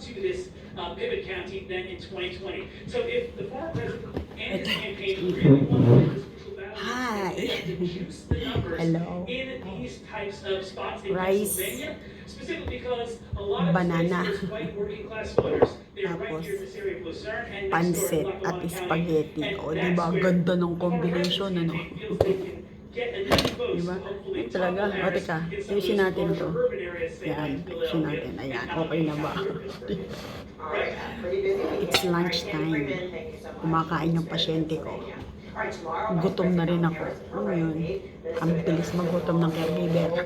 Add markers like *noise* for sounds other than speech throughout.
to this uh, pivot county then in 2020. So if the former president and his campaign really want this crucial battle, Hi. they have to juice the numbers Hello. in these types of spots in Rice. Pennsylvania, specifically because a lot of Banana. there's white working class voters. They're right Tapos, here in this area of Lucerne and next door in Pansit Lackawanna at County. spaghetti. And O, that's di ba? where Ganda ng the former combination, ano? president feels they can get enough votes Di ba? to hopefully Ay, talaga. O, teka. Ayusin natin to. Yan. Ayusin natin. Ayan. Okay na ba? It's so much. Kumakain yung pasyente ko. Gutom na rin ako. Ano yun? Ang bilis magutom ng caregiver. *laughs*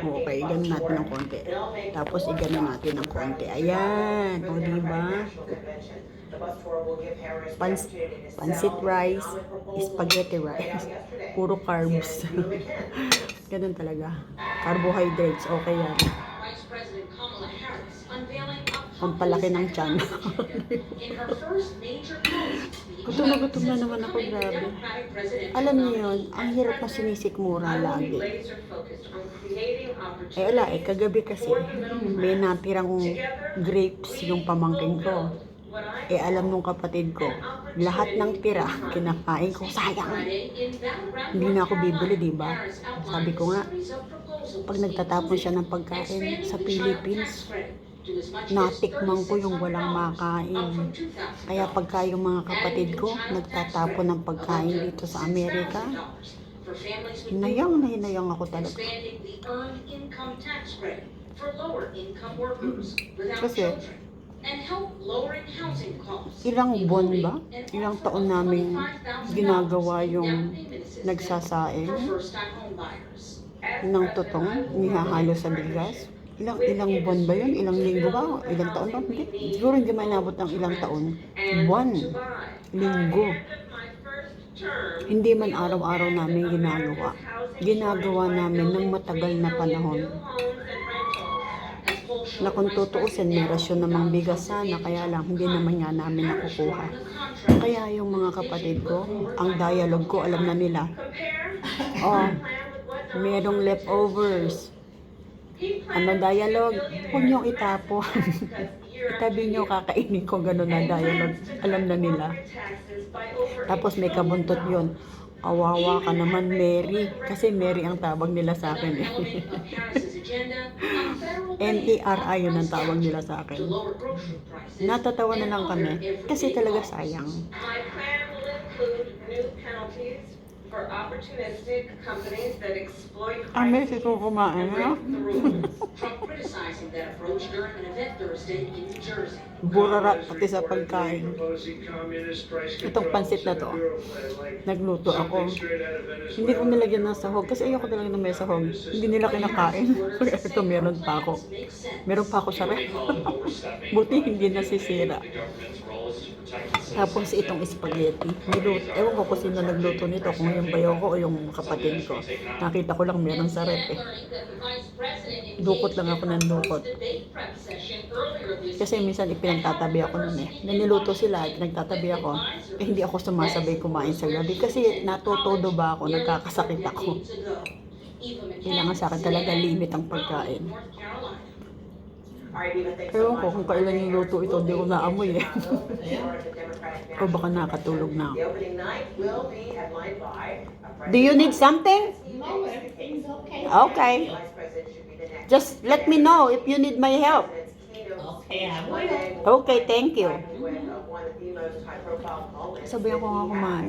Okay, ganun natin ng konti. Tapos iganon natin ng konti. Ayan. O, for the di ba? Democratic National Convention. The bus tour will give Harris the Pans- Pansit rice, spaghetti rice. Puro carbs. *laughs* Ganun talaga. Carbohydrates, okay yan. Ang palaki ng tiyan. *laughs* Gutom na gutom na naman ako, grabe. Alam niyo yun, ang hirap na sinisikmura lagi. Eh wala eh, kagabi kasi may natirang grapes yung pamangking ko. Eh alam nung kapatid ko, lahat ng tira, kinakain ko, sayang. Hindi na ako bibili, di ba? Sabi ko nga, Pag nagtatapon siya ng pagkain sa Philippines, natikman ko yung walang makain. Kaya pagka yung mga kapatid ko nagtatapon ng pagkain dito sa Amerika, hinayang na hinayang ako talaga. Kasi. Ilang buwan ba? Ilang taon namin $25,000 ginagawa yung homebuyers. ng totong nihahalo sa bigas. Ilang ilang buwan ba yun? Ilang linggo ba? Ilang taon ba? Hindi. Siguro hindi man inabot ng ilang taon. Buwan. Linggo. Hindi man araw-araw namin ginagawa. Ginagawa namin ng matagal na panahon. Na kung tutuusin, may rasyon namang bigas sana, kaya lang hindi naman nga namin nakukuha. Kaya yung mga kapatid ko, ang dialogue ko, alam na nila. Oh, merong leftovers. Ano dialogue? Huwag niyong itapon. *laughs* Itabi niyo kakainin ko ganun na dialogue. Alam na nila. Tapos may kabuntot yun. Kawawa ka naman, Mary. Kasi Mary ang tawag nila sa akin eh. *laughs* N-E-R-I yun ang tawag nila sa akin. Natatawa na lang kami. Kasi talaga sayang. For opportunistic companies that exploit kumain, and no? break the rules. *laughs* Trump criticizing that approach during an event Thursday in New Jersey. Burara pati sa pagkain. Itong pansit na to, nagluto ako. Hindi ko nilagyan ng sahog kasi ayoko talaga na may sahog. Hindi nila kinakain. *laughs* Ito meron pa ako. Meron pa ako sa ref. *laughs* Buti hindi nasisira. Tapos itong spaghetti. Niluto. Ewan ko kung sino nagluto nito. Kung yung bayaw ko o yung kapatid ko. Nakita ko lang meron sa ref eh. Dukot lang ako ng dukot. Kasi minsan ipinagtatabi ako nun eh. Na niluto sila, ipinagtatabi ako. Eh hindi ako sumasabay kumain sa gabi. Kasi natutodo ba ako, nagkakasakit ako. Kailangan sa akin talaga limit ang pagkain. Ewan ko kung kailan yung luto ito, hindi ko naamoy eh. *laughs* O baka nakatulog na ako. Do you need something? No, everything's okay. Okay. Just let me know if you need my help. Okay, thank you. With uh, one of the most high-profile moments Sabihan ko nga kumain.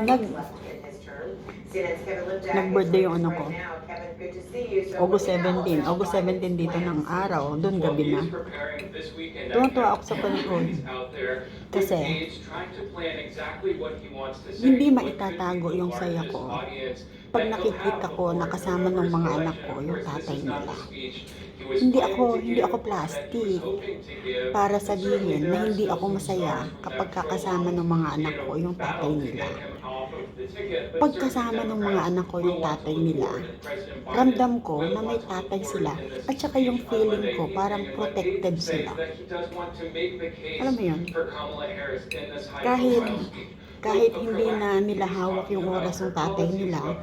Nag- Nag-birthday yung ano ko. August what now 17. about August 17 dito ng araw. Doon gabi na. Tuwang-tuwa ako sa panood. Kasi, hindi maitatago yung saya ko. pag nakikita ko na kasama ng mga anak ko yung tatay nila. Hindi ako, hindi ako plastic. Para sabihin na hindi ako masaya kapag kakasama ng mga anak ko yung tatay nila. Pagkasama ng mga anak ko yung tatay nila, ramdam ko na may tatay sila. At saka yung feeling ko, parang protected sila. Alam mo yun? Kahit kahit hindi na nila hawak yung oras ng tatay nila,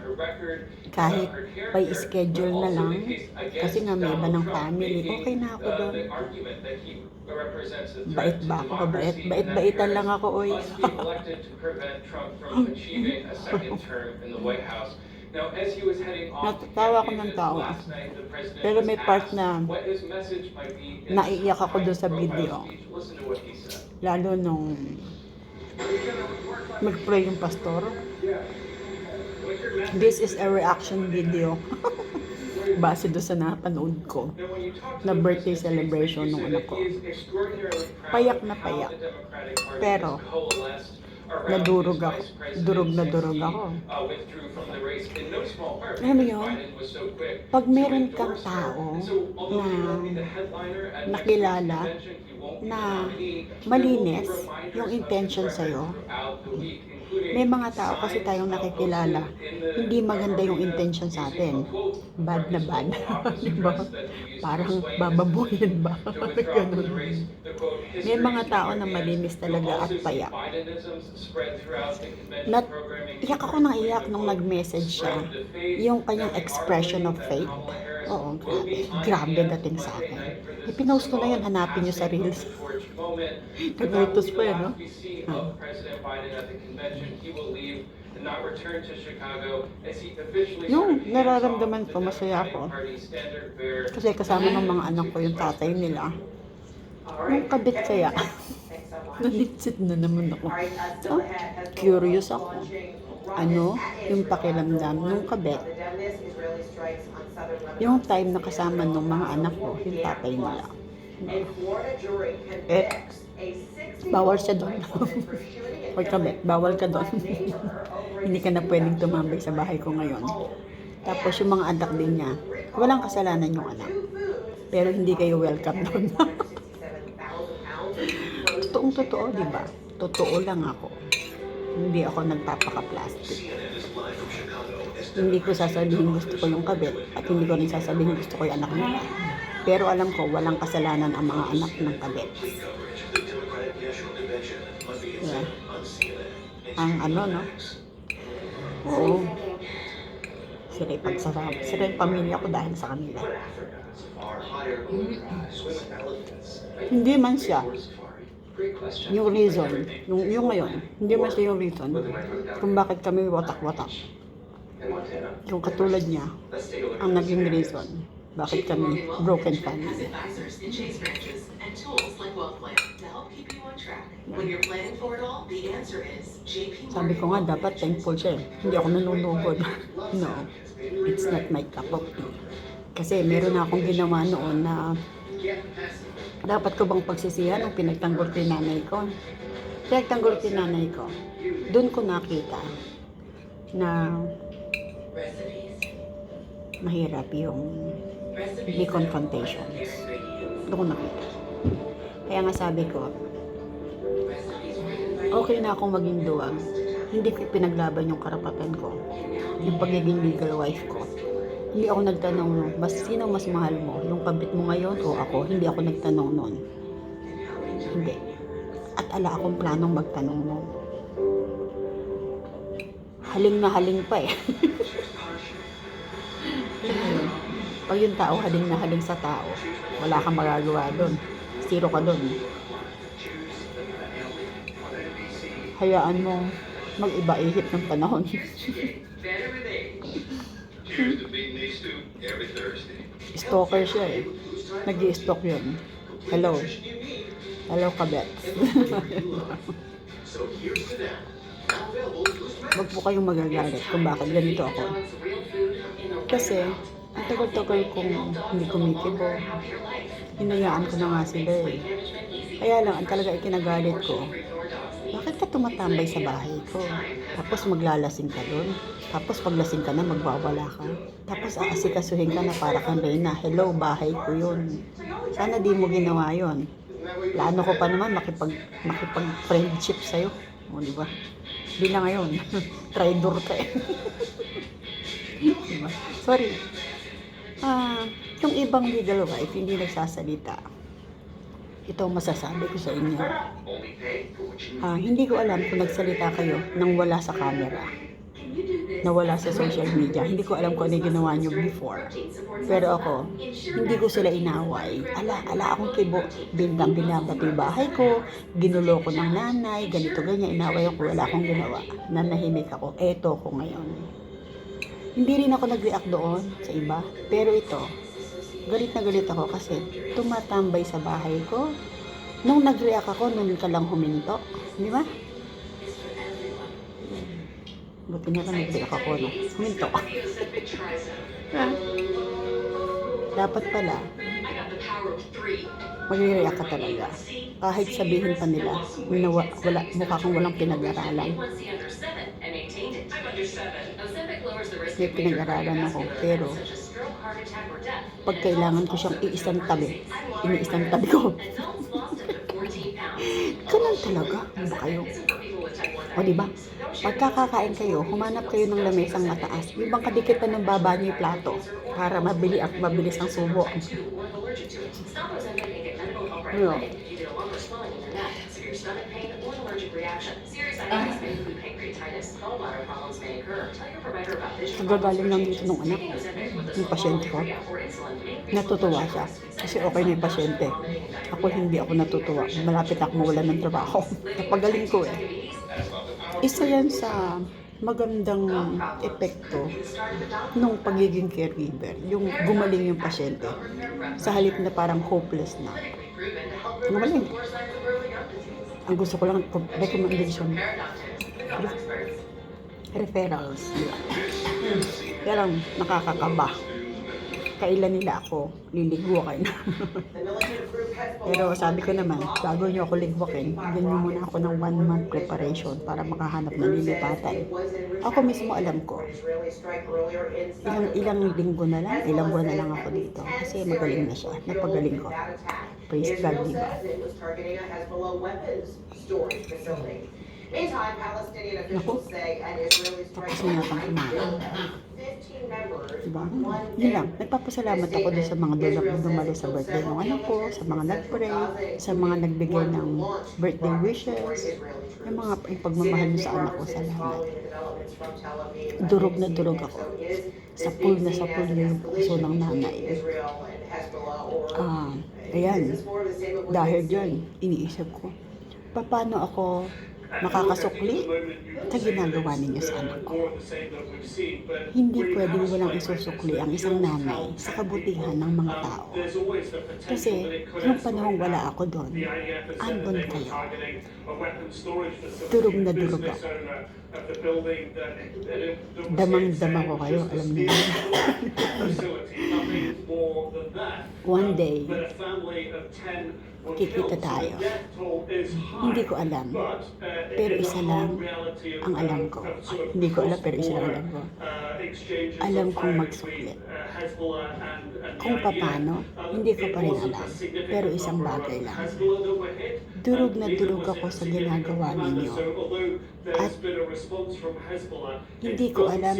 kahit by schedule na lang, kasi nga may iba ng family, okay na ako doon. Bait ba ako? Bait, bait-baitan lang ako, oy. Natatawa ko ng tawa. Pero may part na naiiyak ako doon sa video. Lalo nung mag-pray yung pastor. This is a reaction video. *laughs* Base doon sa napanood ko. na birthday celebration ng anak ko. Payak na payak. Pero, nadurog ako. Durog na durog ako. Alam mo yun? Pag meron kang tao na nakilala na malinis yung intention sa'yo, may mga tao kasi tayong nakikilala, hindi maganda yung intention sa atin. Bad na bad. *laughs* diba? Parang bababuhin ba? *laughs* Ganun. May mga tao na malinis talaga at payak. Nat, iyak ako nang iyak nung nag-message siya. Yung kanyang expression of faith. Oo, grabe. Grabe dating sa akin. Ipinost ko na yun, hanapin nyo sa Reels. Nag-retos *laughs* pa yun, no? Ah. Yung nararamdaman ko, masaya ako. Kasi kasama ng mga anak ko yung tatay nila. Nung kabit kaya, nalitsit na naman ako. Oh, curious ako. Ano yung pakiramdam nung kabit? Yung time na kasama ng mga anak ko, yung tatay nila. Eh, bawal siya doon. *laughs* Huwag kabit, bawal ka doon. *laughs* *laughs* Hindi ka na pwedeng tumambay sa bahay ko ngayon. Tapos yung mga anak din niya, walang kasalanan yung anak. Pero hindi kayo welcome doon. Totoong totoo, di ba? Totoo lang ako. Hindi ako nagpapaka-plastic. Hindi ko sasabihin gusto ko yung kabit at hindi ko rin sasabihin gusto ko yung anak nila. Pero alam ko, walang kasalanan ang mga anak ng kabit. Yeah. Ang ano, no? Oo. Sila pagsasama. Sila yung pamilya ko dahil sa kanila. Hindi man siya. Yung reason, yung, yung ngayon, hindi man siya yung reason kung bakit kami watak-watak. Yung katulad niya, ang naging reason, bakit kami broken family. Sabi ko nga, dapat thankful siya eh. Hindi ako nanunugod. *laughs* no, it's not my cup of tea. Kasi meron na akong ginawa noon na dapat ko bang pagsisihan nung pinagtanggol yung nanay ko. Pinagtanggol yung nanay ko. Doon ko nakita na mahirap yung may confrontations. Doon ko nakita. Kaya nga sabi ko, okay na akong maging duwag. Hindi ko pinaglaban yung karapatan ko. Yung pagiging legal wife ko. Hindi ako nagtanong, mas sino mas mahal mo? Yung kabit mo ngayon o ako? Hindi ako nagtanong noon. Hindi. At ala akong planong magtanong noon. Haling na haling pa eh. *laughs* Pag yung tao haling na haling sa tao, wala kang magagawa doon. Zero ka doon. Hayaan mo mag-iba ihip ng panahon. *laughs* Stalker siya eh. nag stalk yun. Hello. Hello, kabet. Huwag *laughs* po kayong magagalit kung bakit ganito ako. Kasi, ang tagal-tagal kong hindi kumikibo. Hinayaan ko na nga sila eh. Kaya lang, ang talaga ikinagalit ko, bakit ka tumatambay sa bahay ko? Tapos maglalasing ka doon. Tapos paglasing ka na, magwawala ka. Tapos aasikasuhin ka na para kang Reyna. Hello, bahay ko yun. Sana di mo ginawa yun. Plano ko pa naman makipag, makipag-friendship sa'yo. O, di ba? Di na ngayon. *laughs* Traitor ka eh. *laughs* diba? Sorry. Ah, yung ibang legal wife, hindi nagsasalita. ito ang masasabi ko sa inyo. Ah, hindi ko alam kung nagsalita kayo nang wala sa camera, na wala sa social media. Hindi ko alam kung ano ginawa nyo before. Pero ako, hindi ko sila inaway. Ala, ala akong kibo. Bindang binabato yung bahay ko, ginulo ko ng nanay, ganito, ganyan. Inaway ako, wala akong ginawa. Nanahimik ako. Eto ko ngayon. Hindi rin ako nag-react doon sa iba. Pero ito, galit na galit ako kasi tumatambay sa bahay ko. Nung nag-react ako, nung ka lang huminto. Di ba? Buti na lang nag-react ako, no? Huminto. Ah. Dapat pala, mag-react ka talaga. Kahit sabihin pa nila, na wa- wala, mukha kang walang pinag-aralan. May pinag-aralan ako, pero pag kailangan ko siyang iisang tabi, iniisang tabi ko. *laughs* Ganun talaga. Ano ba kayo? O di ba? Pagkakakain kayo, humanap kayo ng lamesang mataas. Yung bang kadikitan ng baba niyo yung plato para mabili at mabilis ang subo. Ano? Kagagaling lang dito ng anak, yung pasyente ko. Natutuwa siya. Kasi okay na yung pasyente. Ako hindi ako natutuwa. Malapit ako mawala ng trabaho. Napagaling ko eh. Isa yan sa magandang epekto nung pagiging caregiver. Yung gumaling yung pasyente. Sa halip na parang hopeless na. Gumaling. Ang gusto ko lang, recommendation. Referrals. Pero nakakakaba. Kailan nila ako Hezbollah. *laughs* Pero sabi ko naman, bago niyo ako ligwakin, bigyan niyo muna ako ng one month preparation para makahanap ng lilipatan. Ako mismo alam ko, ilang, ilang linggo na lang, ilang buwan na lang ako dito. Kasi magaling na siya, napagaling ko. Praise God, di Meantime, Palestinian officials say an Israeli strike Tapos na yatang kumain. 15 members Diba? one Yun lang. Nagpapasalamat ako doon sa mga dulap na dumalo sa birthday ng anak ko, sa mga nag-pray, sa mga nagbigay ng birthday wishes, yung mga yung pagmamahal mo sa anak ko. Salamat. Durog na durog ako. Sa pool na sa pool yung puso ng nanay. Ah, ayan. Dahil dyan, iniisip ko, paano ako makakasukli sa ginagawa ninyo sa anak ko. Hindi pwedeng walang isusukli ang isang nanay sa kabutihan ng mga tao. Kasi nung panahong wala ako doon, andun kayo. Durog na durog ako. Damang-dama ko kayo, alam niyo. *laughs* One day, kikita tayo. Hindi ko alam. Pero isa lang ang alam ko. Hindi ko alam, pero isa lang alam ko. Alam kong magsuklit. Kung paano, hindi ko pa rin alam. Pero isang bagay lang. Durog na durog ako sa ginagawa ninyo. At hindi ko alam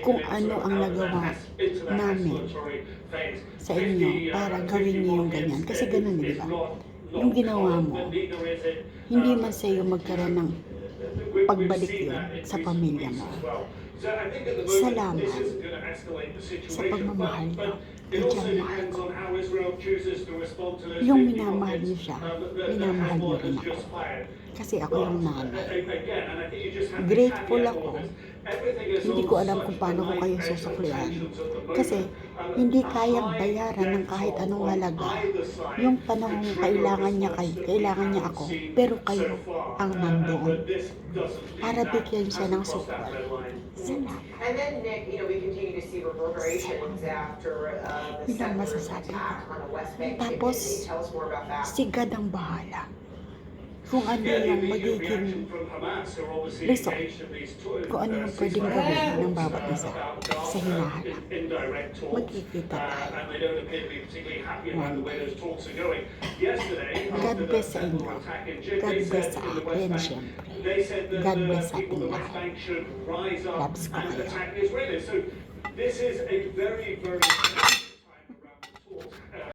kung ano ang nagawa namin sa inyo para gawin niyo yung ganyan. Kasi ganun, di ba? Yung ginawa mo, hindi man sa iyo magkaroon ng pagbalik yun sa pamilya mo. Salamat sa pagmamahal mo. Yung minamahal niyo siya, minamahal niyo rin. Ako. Kasi ako yung nanay. Grateful ako. Hindi ko alam kung paano ko kayo susuklian. Kasi hindi kayang bayaran ng kahit anong halaga yung panahon kailangan niya kayo, kailangan niya ako, pero kayo ang nandoon para bigyan siya ng support. Salamat. The Yun ang masasabi ko. Tapos? Si God ang bahala. Kung ano yung magiging result, kung ano yung pwedeng gawin ng bawat isa sa hinahanap. Magkikita tayo. God bless sa inyo. God bless sa akin, syempre. God bless sa ating lahat. Loves ko kayo. This is a very, very